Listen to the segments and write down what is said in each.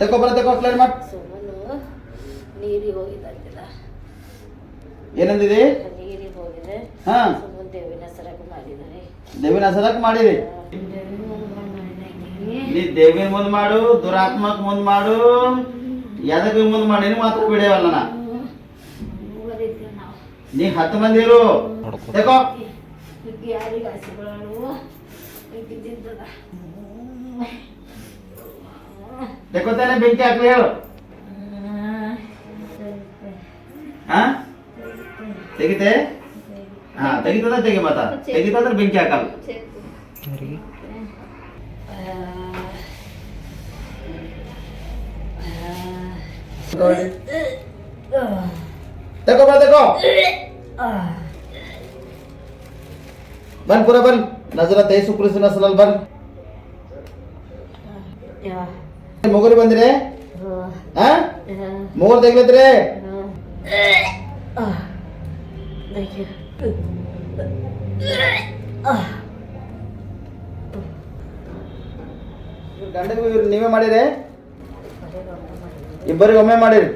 ತಗೋ ಬರ ತಗೋ ಕ್ಲಿಯರ್ ಮಾಡಿ. ಸುಮ್ಮನು ನೀರಿಗೆ ಹೋಗಿದ್ದಂತಿಲ್ಲ ಏನಂದಿದೆ? ನೀರಿಗೆ ಹೋಗಿದೆ. ಹಾ. ಸುಮ್ಮನೆ ದೇವಿನ ಸರಕು ಮಾಡಿದರೆ ದೇವಿನ ಸದಕ್ ಮಾಡಿರಿ ನೀ ದೇವಿನ ಮುಂದ್ ಮಾಡು ದುರಾತ್ಮಕ್ ಮುಂದ್ ಮಾಡು. ಎದಕ್ಕೆ ಮುಂದ್ ಮಾಡಿ? ನೀನು ಮಾತ್ರ ಬಿಡೇವಲ್ಲ ನಾ. ನೀ ಹತ್ತು ಮಂದಿ ಇರು. ತಗೋ ಯಾರಿಗೆ ಹಸಿಗಳು ಇದ್ದಿದ್ದದ ತಗೋತಾನೆ ಬೆಂಕಿ ಹಾಕ್ಲಿ ಹೇಳು ಹಾ ತೆಗಿತೆ ಹಾ ತೆಗಿತದ ತೆಗಿ ಮತ್ತ ತೆಗಿತಂದ್ರೆ ಬೆಂಕಿ ಹಾಕಲ್ಲ ತಗೋ ಬಾ ತಗೋ ಬನ್ ಪೂರ ಬನ್ ನಜರ ತೈಸು ಕುರಿಸಿನ ಸಲಲ್ ಬನ್ ಮುಗುರಿ ಬಂದ್ರೆ? ಮೂರ್ ತೆಗ್ಲತ್ರಿ ಗಂಡಗೂ ಇವ್ರು ನೀವೇ ಮಾಡಿರಿ ಇಬ್ಬರಿಗೆ ಒಮ್ಮೆ ಮಾಡಿರಿ.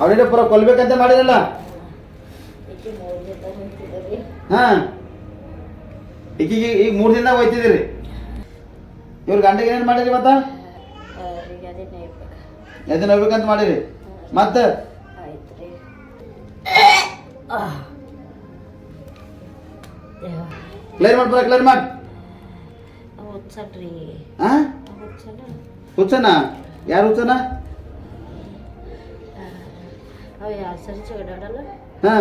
ಅವನಿಗೆ ಪುರ ಕೊಲ್ಬೇಕಂತ ಮಾಡಿರಲ್ಲ? ಹಾ. ಈಕಿಗೆ ಈಗ ಮೂರ್ ದಿನ ಹೋಯ್ತಿದ್ದೀರಿ. ಇವ್ರ ಗಂಡಗೆ ಏನೇನು ಮಾಡಿರಿ ಮತ್ತ? ಎದನ್ನ ನೋಯ್ಬೇಕಂತ ಮಾಡಿರಿ. ಮತ್ತೆ? ಕ್ಲಿಯರ್ ಮಾಡ್ಬೋದ? ಕ್ಲಿಯರ್ ಮಾಡಿ. ಹುಚ್ಚನ? ಯಾರು ಹುಚ್ಚನ? ಅವ ಯಾರು ಸರಿ ಚಗಡಾಡಲ್ಲ? ಹಾ.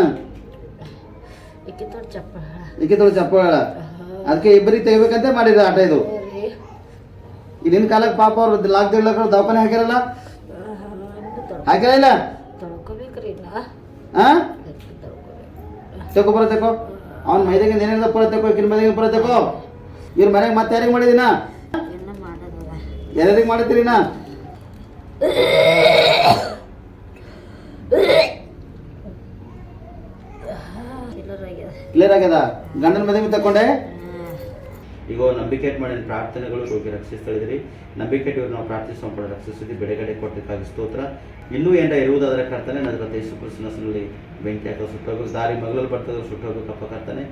ಇಕ್ಕಿ ತೊಡ್ ಚಪ್ಪ ಈಕೆ ತೊಳೆ ಚಪ್ಪ ಹೇಳ ಅದಕ್ಕೆ ಇಬ್ಬರಿಗೆ ತೆಗಿಬೇಕಂತ ಮಾಡಿರಿ ಆಟ ಇದು. ಇಲ್ಲಿನ ಕಾಲಕ್ಕೆ ಪಾಪ ಅವ್ರು ಲಾಕ್ ದೇಡ್ಲಕ್ಕ ದವಾಖಾನೆ ಹಾಕಿರಲ್ಲ? ಹಾಕಿರಲ್ಲ ಇಲ್ಲ ಹಾ ತೊಳ್ಕೊಬೇಕು ತಗೋ ಬರ ತಗೋ ಅವ್ನ ಮೈದಾಗಿಂದ ಏನೇನಿದೆ ಪುರ ತಗೋ ಈಕಿನ ಮೈದಾಗಿಂದ ಪುರ ತಗೋ ಇವ್ರ ಮನೆಗೆ ಮತ್ತೆ ಯಾರಿಗೆ ಮಾಡಿದಿನ ಯಾರ್ಯಾರಿಗೆ ಮಾಡಿದ್ದೀರಿ ನಾ ಕ್ಲಿಯರ್ ಆಗ್ಯದ ಗಂಡನ ಮದುವೆ ತಕೊಂಡೆ. ಈಗ ನಂಬಿಕೆ ಮಾಡಿದ ಪ್ರಾರ್ಥನೆಗಳು ಹೋಗಿ ರಕ್ಷಿಸ್ತಾ ನಂಬಿಕೆ ಇವ್ರು ನಾವು ಪ್ರಾರ್ಥಿಸುವ ಕೂಡ ರಕ್ಷಿಸಿದ್ವಿ ಬೆಳೆಗಡೆ ಕೊಟ್ಟಿದ್ದಾಗಿ ಸ್ತೋತ್ರ. ಇನ್ನೂ ಏನಾರ ಇರುವುದಾದರೆ ಕರ್ತಾನೆ, ನನ್ನ ಯೇಸು ಕ್ರಿಸ್ತನಲ್ಲಿ ಬೆಂಕಿ ಹಾಕೋ ಸುಟ್ಟೋಗು, ದಾರಿ ಮಗಳಲ್ಲಿ ಬರ್ತದೆ ಸುಟ್ಟೋಗಕ್ಕಪ್ಪ ತಪ್ಪ ಕರ್ತಾನೆ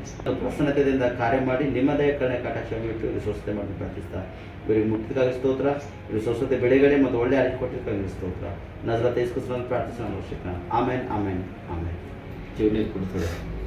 ಪ್ರಸನ್ನತೆಯಿಂದ ಕಾರ್ಯ ಮಾಡಿ ನಿಮ್ಮದೇ ಕಡೆ ಕಟಾಕ್ಷ ಬಿಟ್ಟು ಇವರು ಸ್ವಸ್ಥತೆ ಮಾಡಿ ಪ್ರಾರ್ಥಿಸ್ತಾ. ಇವರಿಗೆ ಮುಕ್ತಿಗಾಗಿ ಸ್ತೋತ್ರ. ಇವರು ಸ್ವಸ್ಥತೆ ಬೆಳೆಗಡೆ ಮತ್ತು ಒಳ್ಳೆ ಆಯ್ಕೆ ಕೊಟ್ಟಿದ್ದಕ್ಕಾಗಿ ಸ್ತೋತ್ರ. ನಜರ ಯೇಸು ಕ್ರಿಸ್ತನಲ್ಲಿ ಪ್ರಾರ್ಥಿಸೋಣ ಆಮೇನ್ ಆಮೇನ್ ಆಮೇನ್. ಜೀವನ ಕೊಡ್ತಾರೆ.